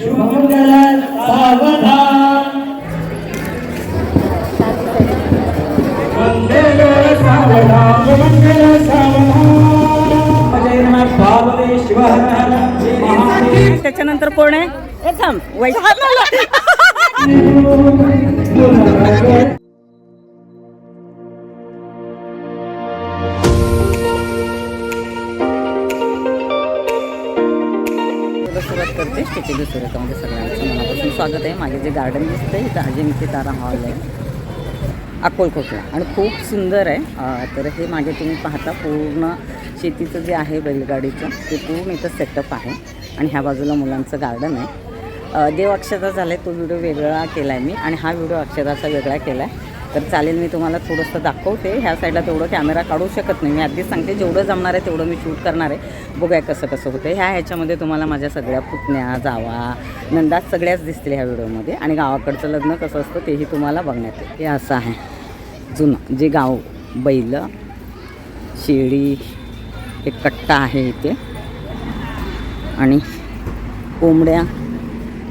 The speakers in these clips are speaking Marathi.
शुभमंगल सावधान मंगल सावधान मंगल सावधान त्याच्यानंतर कोण आहे? थांब वैश करते स्टेटी सुरेखामध्ये सगळ्यांचं मनापासून स्वागत आहे. माझे जे गार्डन दिसतं इथं अजिंक्य तारा हॉल आहे. अक्कलकोटला. आणि खूप सुंदर आहे. तर हे मागे तुम्ही पाहता पूर्ण शेतीचं जे आहे बैलगाडीचं ते पूर्ण इथं सेटअप आहे. आणि ह्या बाजूला मुलांचं गार्डन आहे. देव अक्षता झाला आहे तो व्हिडिओ वेगळा केला आहे मी. आणि हा व्हिडिओ अक्षताचा वेगळा केला आहे तर चालेल मी तुम्हाला थोडंसं दाखवते. ह्या साईडला तेवढं कॅमेरा काढू शकत नाही. मी आधीच सांगते जेवढं जमणार आहे तेवढं मी शूट करणार आहे. बघूया कसं कसं होतं ह्या ह्याच्यामध्ये तुम्हाला माझ्या सगळ्या पुतण्या जावा नंदाज सगळ्याच दिसतील ह्या व्हिडिओमध्ये. आणि गावाकडचं लग्न कसं असतं तेही तुम्हाला बघण्यात येईल. हे असं आहे. जुनं जे गाव बैल शेळी एक कट्टा आहे इथे. आणि कोंबड्या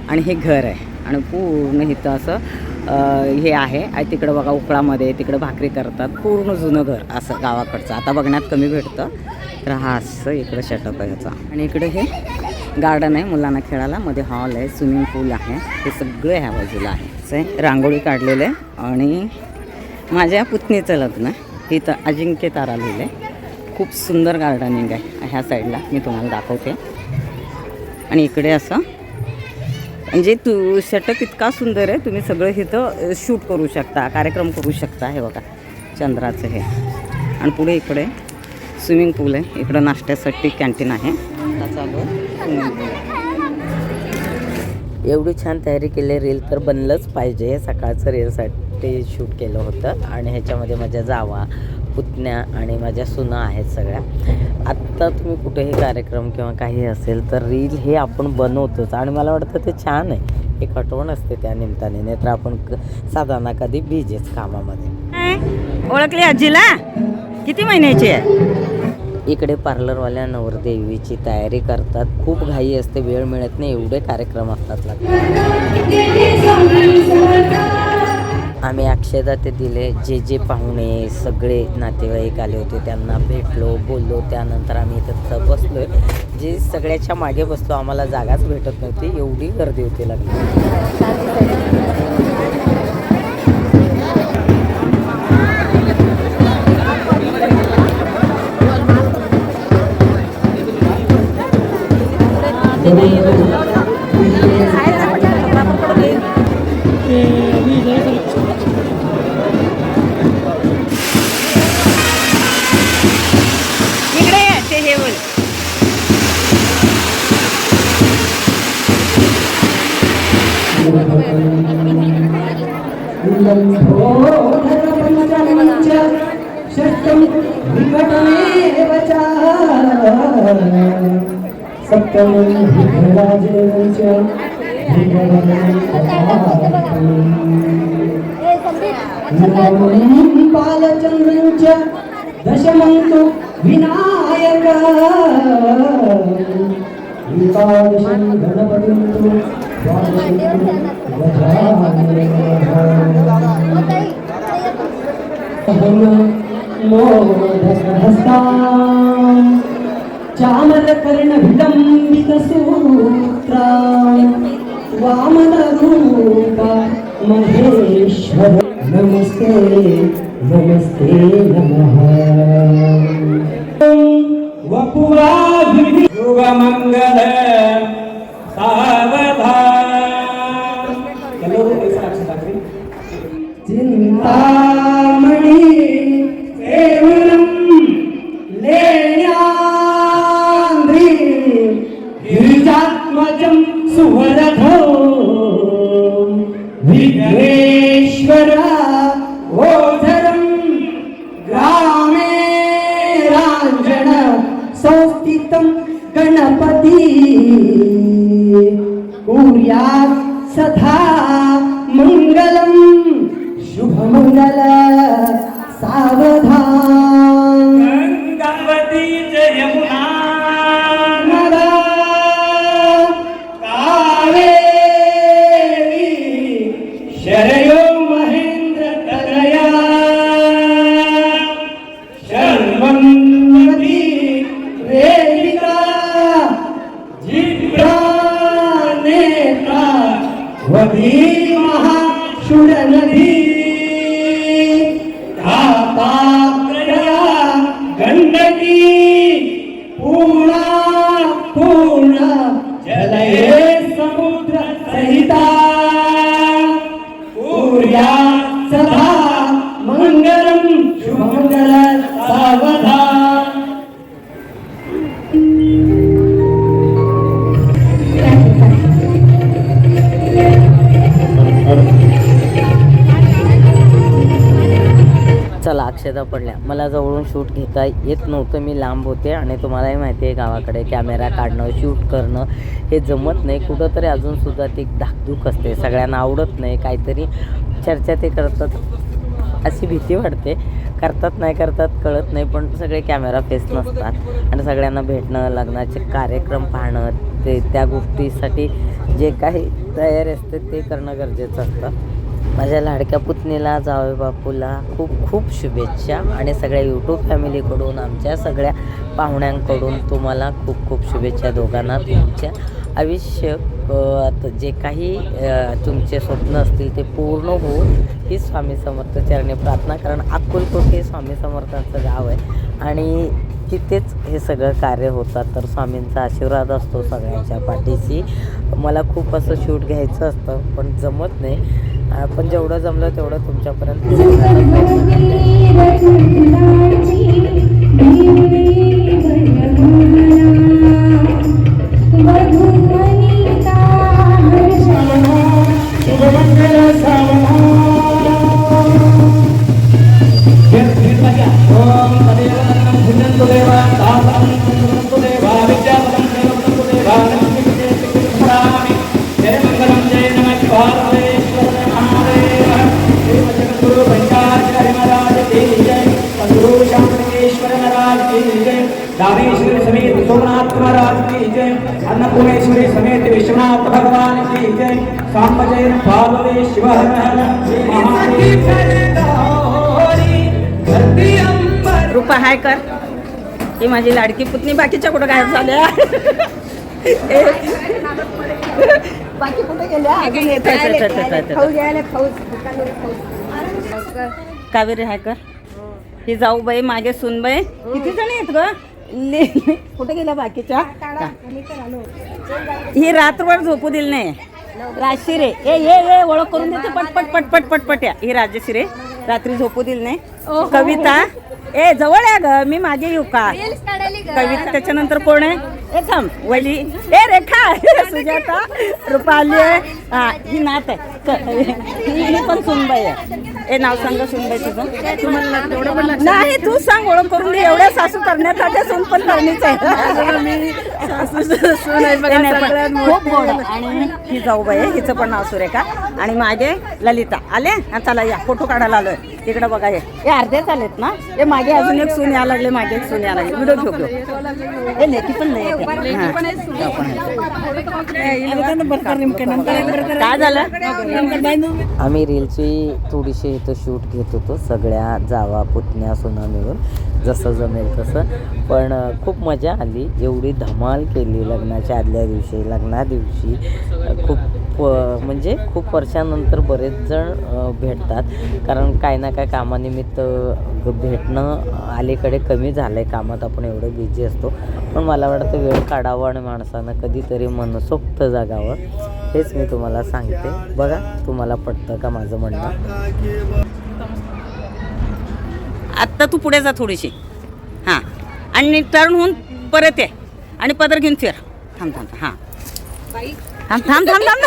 आणि हे घर आहे. आणि पूर्ण इथं असं हे आहे. आणि तिकडं बघा उकळामध्ये तिकडं भाकरी करतात. पूर्ण जुनं घर असं गावाकडचं. आता बघण्यात कमी भेटतं. तर हा असं इकडं शटअप आहे याचा. आणि इकडे हे गार्डन आहे मुलांना खेळायला. मध्ये हॉल आहे स्विमिंग पूल आहे. हे सगळं ह्या बाजूला आहे. असं आहे. रांगोळी काढलेलं आहे. आणि माझ्या पुतणीचं लग्न तिथं अजिंक्य तारा लिहिलं आहे. खूप सुंदर गार्डनिंग आहे. ह्या साईडला मी तुम्हाला दाखवते. आणि इकडे असं म्हणजे तू सेटअप इतका सुंदर आहे तुम्ही सगळं इथं शूट करू शकता कार्यक्रम करू शकता हे बघा चंद्राचं हे. आणि पुढे इकडे स्विमिंग पूल आहे इकडं नाश्त्यासाठी कॅन्टीन आहे. चालू. स्विमिंग पूल एवढी छान तयारी केली रील तर बनलंच पाहिजे सकाळचं रीलसाठी शूट केलं होतं. आणि ह्याच्यामध्ये माझ्या जावा पुतण्या आणि माझ्या सुना आहेत सगळ्या. आत्ता तुम्ही कुठेही कार्यक्रम किंवा काही असेल तर रील हे आपण बनवतोच. आणि मला वाटतं ते छान आहे. एक आठवण असते त्या निमित्ताने नाहीतर आपण क- साधा ना कधी बिजेच कामामध्ये. ओळखली आजीला? किती महिन्याची आहे? इकडे पार्लरवाल्या नवरदेवीची तयारी करतात. खूप घाई असते. वेळ मिळत नाही. एवढे कार्यक्रम असतात लागतात. आम्ही अक्षदा ते दिले जे जे पाहुणे सगळे नातेवाईक आले होते त्यांना भेटलो बोललो. त्यानंतर आम्ही इथं बसलो जे सगळ्याच्या मागे बसलो आम्हाला जागाच भेटत नव्हती. एवढी गर्दी होती लागली. इकडे सप्तमं विघ्नराजेन च नवमं बालचन्द्रं च दशमं तु विनायक. एकादशं गणपतिं तु చామరకర్ణ విలంబిత సూత్ర వామన రూప మహేశ్వర నమస్తే నమస్తే నమ. వపురా శుభమంగళ ধার चला अक्षता पडल्या. मला जवळून शूट घेता येत नव्हतं. मी लांब होते आणि तुम्हालाही माहिती आहे गावाकडे कॅमेरा काढणं शूट करणं हे जमत नाही. कुठंतरी अजूनसुद्धा ती धाकधूक असते. सगळ्यांना आवडत नाही. काहीतरी चर्चा ते करतात अशी भीती वाटते. करतात नाही करतात कळत नाही पण सगळे कॅमेरा फेस नसतात. आणि सगळ्यांना भेटणं लग्नाचे कार्यक्रम पाहणं ते त्या गोष्टीसाठी जे काही तयारी असते ते करणं गरजेचं असतं. माझ्या लाडक्या पुतणीला जावे बापूला खूप खूप शुभेच्छा आणि सगळ्या यूट्यूब फॅमिलीकडून आमच्या सगळ्या पाहुण्यांकडून तुम्हाला खूप खूप शुभेच्छा दोघांना तुमच्या. आयुष्य जे काही तुमचे स्वप्न असतील ते पूर्ण होऊन ही स्वामी समर्थ चरणी प्रार्थना कारण अक्कलकोट हे स्वामी समर्थांचं गाव आहे आणि तिथेच हे सगळं कार्य होतात. तर स्वामींचा आशीर्वाद असतो सगळ्यांच्या पाठीशी. मला खूप असं शूट घ्यायचं असतं पण जमत नाही. पण जेवढं जमलं तेवढं तुमच्यापर्यंत. पार्वती रुपा हाय कर. ही माझी लाडकी पुतणी बाकीच्या कुठं गायब झाल्या? बाकी कुठे गेल्या? कावेरी हाय कर. ही जाऊ बाई मागे सुन बाई किती जण आहेत ग? ले कुठे गेल्या बाकीच्या ही रात्रभर झोपू दिली नाही. राजशी रे ए ये ये ओळख करून देते. पटपट पटपट पटपट या. ही राजश्री. रे रात्री झोपू दिली नाही. कविता. ए जवळ आहे ग मी मागे येऊ का? कविता त्याच्यानंतर कोण आहे? ए थांब वली. ए रेखा सुजाता रुपाली आहे. हा नात आहे. ही पण सुनबाई आहे. ए नाव सांग सुनबाई तुझं. नाही तू सांग ओळख करून दे. एवढ्या सासू करण्यात आल्या सून पण करणीच आहे. खूप गोड. आणि ही जाऊबाई आहे. हिचं पण नाव सुरेखा. आणि मागे ललिता. आले? हा, चला या. फोटो काढायला आलोय. तिकडे बघा हे. हे अर्धेच आलेत ना? हे मागे अजून एक सून यायला लागले मागे एक सून यायला लागले. व्हिडिओ घेऊ घेऊ. हे लेकी पण नाही येते. हा. काय झालं? आम्ही रीलची थोडीशी इथं शूट घेत होतो. सगळ्या जावा पुतण्या सुना मिळून जसं जमेल तसं. पण अ, खूप मजा आली. एवढी धमाल केली लग्नाच्या आदल्या दिवशी लग्ना दिवशी अ, खूप म्हणजे खूप वर्षानंतर बरेच जण भेटतात. कारण काय ना काय कामानिमित्त भेटणं अलीकडे कमी झालं आहे कामात आपण एवढं बिझी असतो. पण मला वाटतं वेळ काढावं आणि माणसानं कधीतरी मनसोक्त जागावं हेच मी तुम्हाला सांगते. बघा तुम्हाला पटतं का माझं म्हणणं? आत्ता तू पुढे जा थोडीशी. हां. आणि टर्न होऊन परत ये. आणि पदर घेऊन फिर. थांब थांब. हां. थांब थांब थांब थांब.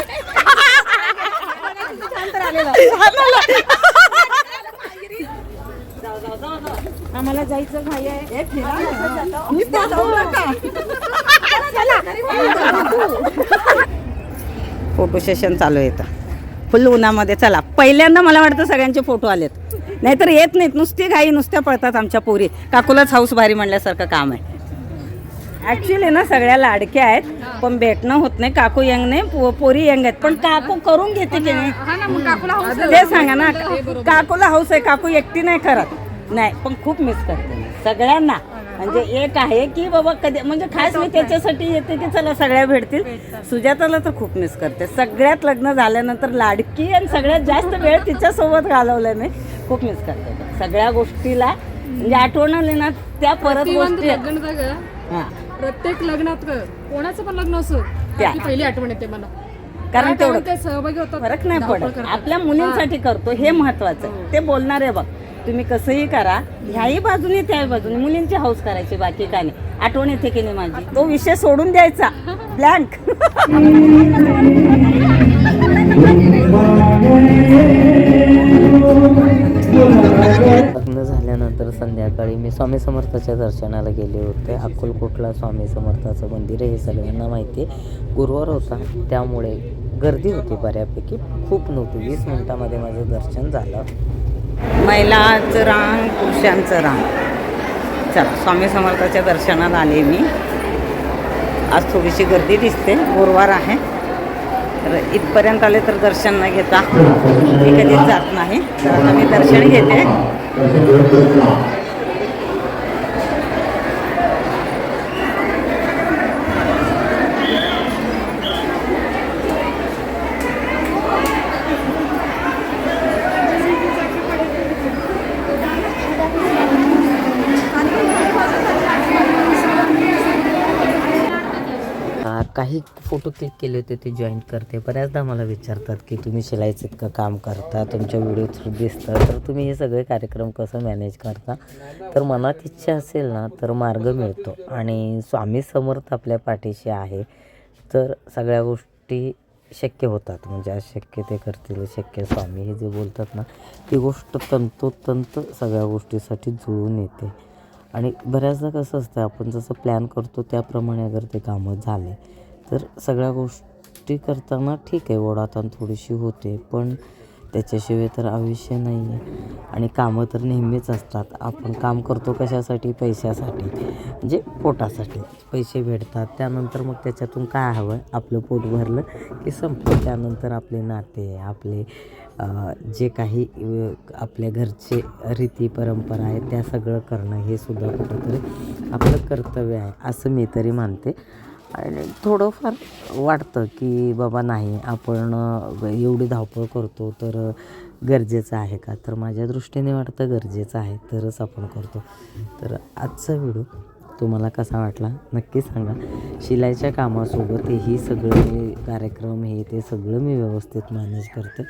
आम्हाला जायचं भाई आहे. फोटो सेशन चालू. आहे इथं. फुल उन्हामध्ये. चला. पहिल्यांदा मला वाटतं सगळ्यांचे फोटो आलेत. नाहीतर येत नाहीत. नुसती घाई नुसत्या पळतात आमच्या पोरी. काकूलाच हाऊस भारी म्हणल्यासारखं काम आहे. ॲक्च्युली ना सगळ्या लाडक्या आहेत. पण भेटणं होत नाही काकू यंग नाही पो- पोरी यंग आहेत. पण काकू करून घेते की नाही? ते सांगा ना काकूला हाऊस आहे काकू एकटी नाही करत. नाही पण खूप मिस करते मी. सगळ्यांना. म्हणजे एक आहे की बाबा कधी म्हणजे खास मी त्याच्यासाठी येते की चला सगळ्या भेटतील. सुजाताला तर खूप मिस करते. सगळ्यात लग्न झाल्यानंतर लाडकी आणि सगळ्यात जास्त वेळ तिच्यासोबत घालवलाय मी खूप मिस करते. सगळ्या गोष्टीला म्हणजे आठवण आली ना त्या परत गोष्टी लग्न हा. प्रत्येक लग्नात ग कोणाचं पण लग्न असो त्या. ती पहिली आठवण येते मला. कारण तेवढं ते सहभागी होतात फरक नाही धावपळ पडत. करतात. आपल्या मुलींसाठी करतो हे महत्वाचं. ते बोलणार आहे बघ तुम्ही कसंही करा ह्याही बाजूने त्याही बाजूने मुलींची हौस करायची बाकी काय नाही. आठवण येते की नाही माझी? तो विषय सोडून द्यायचा. ब्लँक झाल्यानंतर संध्याकाळी मी स्वामी समर्थाच्या दर्शनाला गेले होते. अक्कलकोटला स्वामी समर्थाचं मंदिर आहे हे सगळ्यांना माहिती आहे. गुरुवार होता त्यामुळे गर्दी होती बऱ्यापैकी. खूप नव्हती वीस मिनिटामध्ये माझं दर्शन झालं. महिलाचं रांग पुरुषांचं रांग. चला स्वामी समर्थाच्या दर्शनाला आले मी. आज थोडीशी गर्दी दिसते गुरुवार आहे. तर इथपर्यंत आले तर दर्शन न घेता मी कधीच जात नाही. तर आता मी दर्शन घेते. काही फोटो क्लिक केले होते ते जॉईन करते. बऱ्याचदा मला विचारतात की तुम्ही शिलाईचं इतकं काम करता तुमच्या व्हिडिओ थ्रू दिसतं तर तुम्ही हे सगळे कार्यक्रम कसं मॅनेज करता? तर मनात इच्छा असेल ना तर मार्ग मिळतो. आणि स्वामी समर्थ आपल्या पाठीशी आहे तर सगळ्या गोष्टी शक्य होतात. म्हणजे अशक्य ते करतील शक्य स्वामी हे जे बोलतात ना ती गोष्ट तंतोतंत सगळ्या गोष्टीसाठी जुळून येते. आणि बऱ्याचदा कसं असतं आपण जसं प्लॅन करतो त्याप्रमाणे अगर ते कामं झाले तर सगळ्या गोष्टी करताना ठीक आहे ओढाताण थोडीशी होते. पण त्याच्याशिवाय तर आयुष्य नाही आहे आणि कामं तर नेहमीच असतात. आपण काम करतो कशासाठी? पैशासाठी. म्हणजे पोटासाठी. पैसे भेटतात. त्यानंतर मग त्याच्यातून काय हवं? आपलं पोट भरलं की संपलं. त्यानंतर आपले नाते आपले जे काही आपल्या घरचे रीती परंपरा आहेत त्या सगळं करणं हे सुद्धा कुठंतरी आपलं कर्तव्य आहे. असं मी तरी मानते. आणि थोडंफार वाटतं की बाबा नाही आपण एवढी धावपळ करतो तर गरजेचं आहे का? तर माझ्या दृष्टीने वाटतं गरजेचं आहे तरच आपण करतो. तर आजचा व्हिडिओ तुम्हाला कसा वाटला नक्की सांगा. शिलाईच्या कामासोबत ही सगळे कार्यक्रम हे ते सगळं मी व्यवस्थित मॅनेज करते.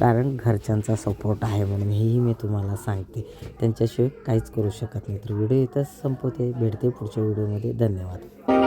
कारण घरच्यांचा सपोर्ट आहे म्हणून हेही मी तुम्हाला सांगते. त्यांच्याशिवाय काहीच करू शकत नाही. तर व्हिडिओ इथंच संपवते. भेटते पुढच्या व्हिडिओमध्ये. धन्यवाद.